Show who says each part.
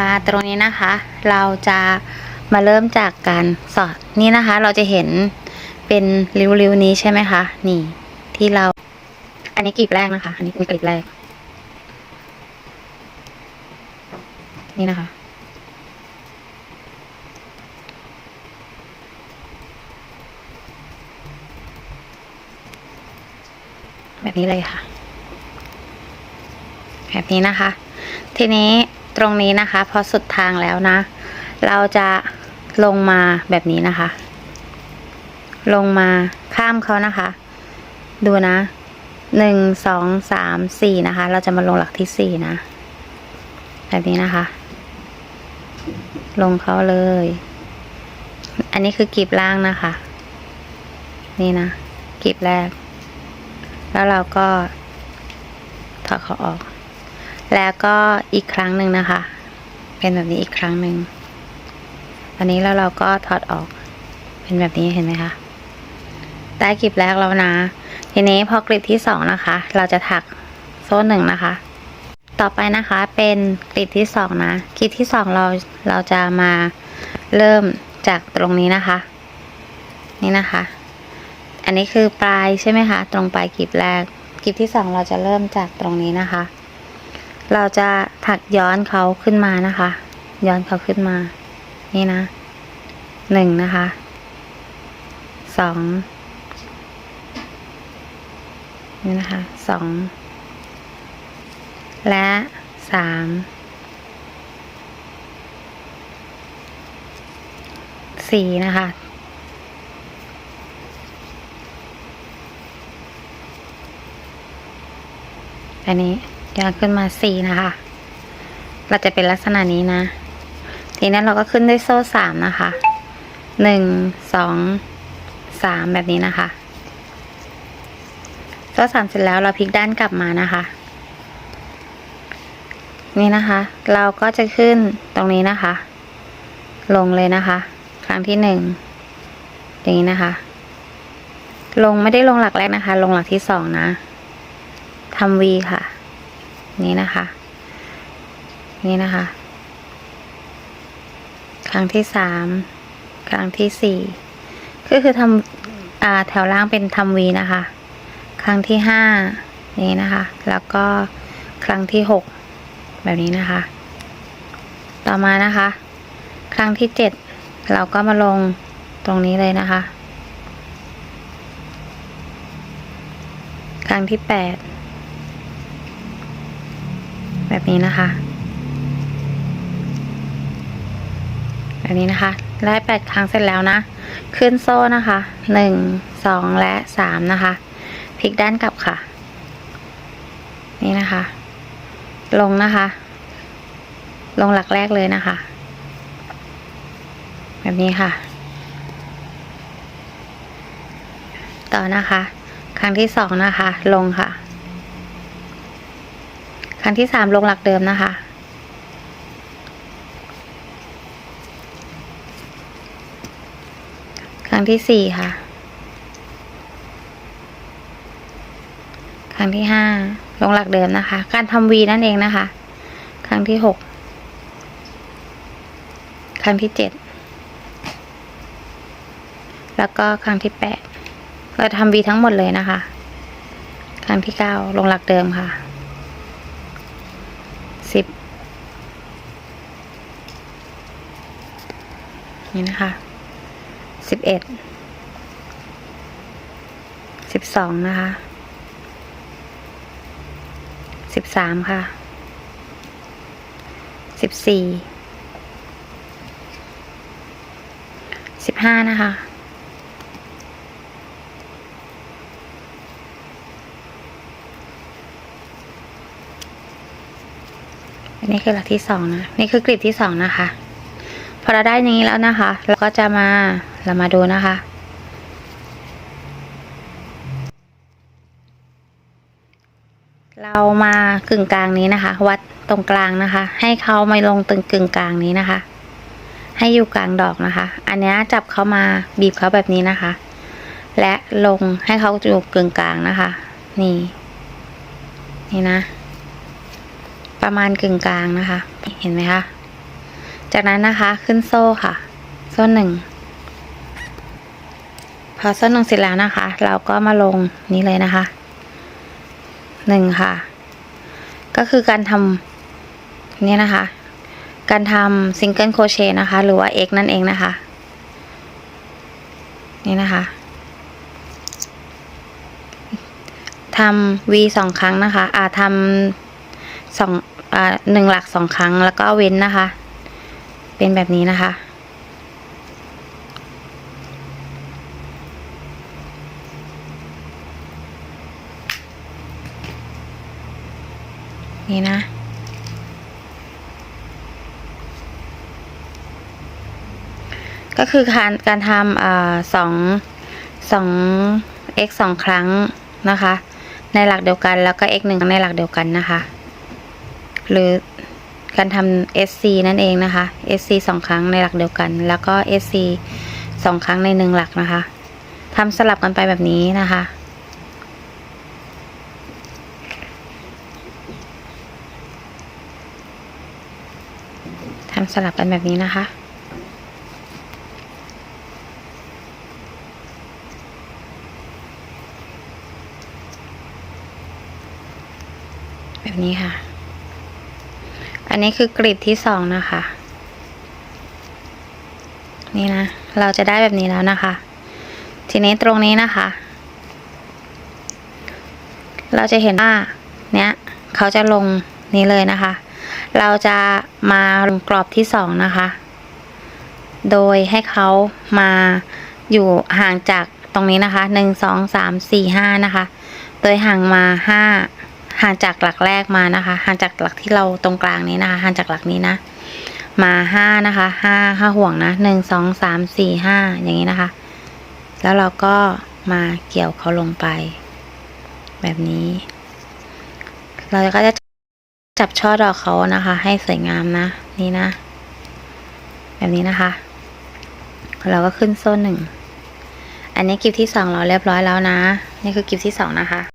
Speaker 1: ค่ะ ตรงนี้นะคะ เราจะมาเริ่มจากการสอดนี่นะคะ เราจะเห็นเป็นริ้วๆนี้ใช่ไหมคะ นี่ ที่เรา อันนี้กลีบแรกนะคะ อันนี้เป็นกลีบแรก นี่นะคะแบบนี้เลยค่ะ แบบนี้นะคะ ทีนี้ ตรงนี้นะคะ พอสุดทางแล้วนะ เราจะลงมาแบบนี้นะคะ ลงมาข้ามเขานะคะ ดูนะหนึ่งสองสามสี่นะคะ เราจะมาลงหลักที่สี่นะ แบบนี้นะคะ ลงเขาเลย อันนี้คือกลีบล่างนะคะ นี่นะกลีบแรก แล้วเราก็ถอดเขาออก แล้วก็อีกครั้งหนึ่งนะคะ เป็นแบบนี้อีกครั้งหนึ่งอันนี้แล้วเราก็ถอดออก เป็นแบบนี้เห็นไหมคะได้กลีบแรกแล้วนะ ทีนี้พอกลีบที่สองนะคะ เราจะถักโซ่หนึ่งนะคะ ต่อไปนะคะเป็นกลีบที่สองนะกลีบที่สองเราเราจะมาเริ่มจากตรงนี้นะคะ นี่นะคะ อันนี้คือปลายใช่ไหมคะ ตรงปลายกลีบแรกกลีบที่สองเราจะเริ่มจากตรงนี้นะคะ เราจะถักย้อนเขาขึ้นมานะคะ ย้อนเขาขึ้นมา นี่นะหนึ่งนะคะสองนี่นะคะสองและสามสี่นะคะอันนี้ ย้อนขึ้นมาสี่นะคะ เราจะเป็นลักษณะนี้นะ ทีนี้นเราก็ขึ้นด้วยโซ่สามนะคะหนึ่งสองสามแบบนี้นะคะ โซ่สามเสร็จแล้วเราพลิกด้านกลับมานะคะ นี่นะคะ เราก็จะขึ้นตรงนี้นะคะ ลงเลยนะคะ ครั้งที่หนึ่งอย่างนี้นะคะ ลงไม่ได้ลงหลักแรกนะคะ ลงหลักที่สองนะทำวีค่ะ นี่นะคะ นี่นะคะ ครั้งที่สามครั้งที่สี่ก็คือทำอ่าแถวล่างเป็นทำวีนะคะ ครั้งที่ห้านี่นะคะ แล้วก็ครั้งที่หกแบบนี้นะคะ ต่อมานะคะ ครั้งที่เจ็ดเราก็มาลงตรงนี้เลยนะคะ ครั้งที่แปด แบบนี้นะคะ แบบนี้นะคะ ได้แปดครั้งเสร็จแล้วนะ ขึ้นโซ่นะคะหนึ่งสองและสามนะคะพลิกด้านกลับค่ะ นี่นะคะ ลงนะคะ ลงหลักแรกเลยนะคะ แบบนี้ค่ะ ต่อนะคะ ครั้งที่สองนะคะ ลงค่ะ รั้งที่สามลงหลักเดิมนะคะ ครั้งที่สี่ค่ะ ครั้งที่ห้าลงหลักเดิมนะคะ การทำวีนั่นเองนะคะ ครั้งที่หกครั้งที่เจ็ดแล้วก็ครั้งที่แปดเราทำวีทั้งหมดเลยนะคะ ครั้งที่เก้าลงหลักเดิมค่ะ สิบนี่นะคะสิบเอ็ดสิบสองนะคะสิบสามค่ะสิบสี่สิบห้านะคะ อันนี้คือหลักที่สองนะ นี่คือกลีบที่สองนะคะ พอเราได้อย่างนี้แล้วนะคะ เราก็จะมาเรามาดูนะคะ เรามากึ่งกลางนี้นะคะ วัดตรงกลางนะคะ ให้เขามาลงตรงกึ่งกลางนี้นะคะ ให้อยู่กลางดอกนะคะ อันนี้จับเขามาบีบเขาแบบนี้นะคะ และลงให้เขาอยู่กึ่งกลางนะคะ นี่ นี่นะ ประมาณกึ่งกลางนะคะ เห็นไหมคะ จากนั้นนะคะขึ้นโซ่ค่ะ โซ่หนึ่ง พอโซ่หนึ่งเสร็จแล้วนะคะ เราก็มาลงนี้เลยนะคะ หนึ่งค่ะ ก็คือการทำนี่นะคะ การทำซิงเกิลโครเชต์นะคะ หรือว่า X นั่นเองนะคะ นี่นะคะทำ V สองครั้งนะคะ อ่าทำสอง หนึ่งหลักสองครั้งแล้วก็เว้นนะคะ เป็นแบบนี้นะคะ นี่นะก็คือการการทำอ่าสองสอง x สองครั้งนะคะ ในหลักเดียวกันแล้วก็ x หนึ่งในหลักเดียวกันนะคะ หรือการทำ sc นั่นเองนะคะ sc สองครั้งในหลักเดียวกัน แล้วก็ sc สองครั้งในหนึ่งหลักนะคะทำสลับกันไปแบบนี้นะคะทำสลับกันแบบนี้นะคะแบบนี้ค่ะ อันนี้คือกริดที่สองนะคะ นี่นะ เราจะได้แบบนี้แล้วนะคะ ทีนี้ตรงนี้นะคะ เราจะเห็นว่าเนี้ยเขาจะลงนี้เลยนะคะ เราจะมาลงกรอบที่สองนะคะ โดยให้เขามาอยู่ห่างจากตรงนี้นะคะหนึ่งสองสามสี่ห้านะคะ โดยห่างมาห้า ห่างจากหลักแรกมานะคะห่างจากหลักที่เราตรงกลางนี้นะคะห่างจากหลักนี้นะ มาห้านะคะห้าห้าห่วงนะหนึ่งสองสามสี่ห้าอย่างนี้นะคะ แล้วเราก็มาเกี่ยวเขาลงไป แบบนี้ เราก็จะจับช่อดอกเขานะคะ ให้สวยงามนะ นี่นะ แบบนี้นะคะ เราก็ขึ้นโซ่หนึ่งอันนี้กิฟที่สองเราเรียบร้อยแล้วนะ นี่คือกิฟที่สองนะคะ